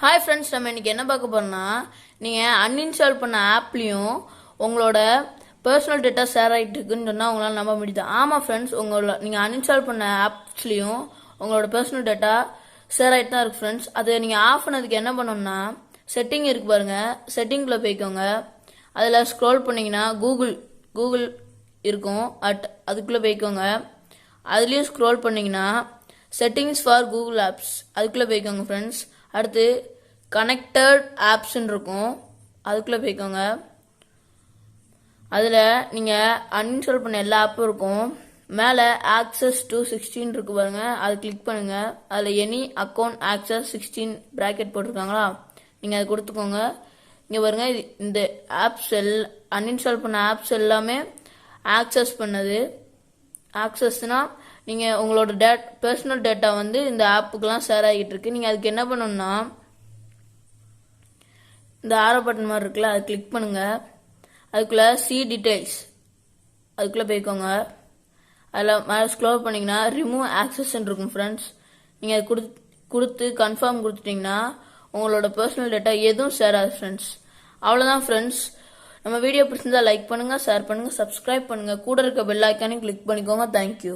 Hi friends நம்ம இன்றைக்கி என்ன பார்க்க போறோம்னா நீங்கள் அன்இன்ஸ்டால் பண்ண ஆப்லேயும் உங்களோட பர்சனல் டேட்டா ஷேர் ஆகிட்டு இருக்குன்னு சொன்னால் உங்களால் நம்ப முடியுது. ஆமாம் ஃப்ரெண்ட்ஸ் உங்களோட நீங்கள் அன்இன்ஸ்டால் பண்ண ஆப்ஸ்லேயும் உங்களோட பர்சனல் டேட்டா ஷேர் ஆகிட்டு தான் இருக்கு ஃப்ரெண்ட்ஸ் அதை நீங்கள் ஆஃப் பண்ணதுக்கு என்ன பண்ணணும்னா செட்டிங் இருக்கு பாருங்கள் செட்டிங்கில் போய்க்கோங்க. அதில் ஸ்க்ரோல் பண்ணிங்கன்னா கூகுள் கூகுள் இருக்கும். அட் அதுக்குள்ளே போய்க்கோங்க. அதுலேயும் ஸ்க்ரோல் பண்ணிங்கன்னா செட்டிங்ஸ் ஃபார் கூகுள் ஆப்ஸ் அதுக்குள்ளே போய்க்கோங்க ஃப்ரெண்ட்ஸ் அடுத்து கனெக்டட் ஆப்ஸ்ன்னு இருக்கும். அதுக்குள்ளே போய்க்கோங்க. அதில் நீங்கள் அன்இன்ஸ்டால் பண்ண எல்லா ஆப்பும் இருக்கும். மேலே ஆக்சஸ் டு சிக்ஸ்டீன் இருக்கு பாருங்க. அது கிளிக் பண்ணுங்க. அதில் any account access sixteen bracket போட்டிருக்காங்களா? நீங்கள் அதை கொடுத்துக்கோங்க. இங்கே பாருங்க இது இந்த ஆப்ஸ் எல் அன்இன்ஸ்டால் பண்ண ஆப்ஸ் எல்லாமே ஆக்சஸ் பண்ணது. ஆக்சஸ்னால் நீங்கள் உங்களோட டேட் பர்சனல் டேட்டா வந்து இந்த ஆப்புக்கெலாம் ஷேர் ஆகிட்டு இருக்கு. நீங்கள் அதுக்கு என்ன பண்ணணும்னா இந்த ஆரோ பட்டன் மாதிரி இருக்குல்ல அதை கிளிக் பண்ணுங்கள் அதுக்குள்ளே சி டீட்டெயில்ஸ் அதுக்குள்ளே போய்க்கோங்க. அதில் மேலே ஸ்க்ரோல் பண்ணிங்கன்னா ரிமூவ் ஆக்சஸ்ன்னு இருக்கும் ஃப்ரெண்ட்ஸ் நீங்கள் அது கொடுத்து கொடுத்து கன்ஃபார்ம் கொடுத்துட்டிங்கன்னா உங்களோட பர்சனல் டேட்டா எதுவும் ஷேர் ஆகுது ஃப்ரெண்ட்ஸ் அவ்வளோதான் ஃப்ரெண்ட்ஸ் நம்ம வீடியோ பிடிச்சிருந்தா லைக் பண்ணுங்கள் ஷேர் பண்ணுங்கள் சப்ஸ்கிரைப் பண்ணுங்கள் கூட இருக்க பெல் ஐக்கானையும் கிளிக் பண்ணிக்கோங்க. தேங்க்யூ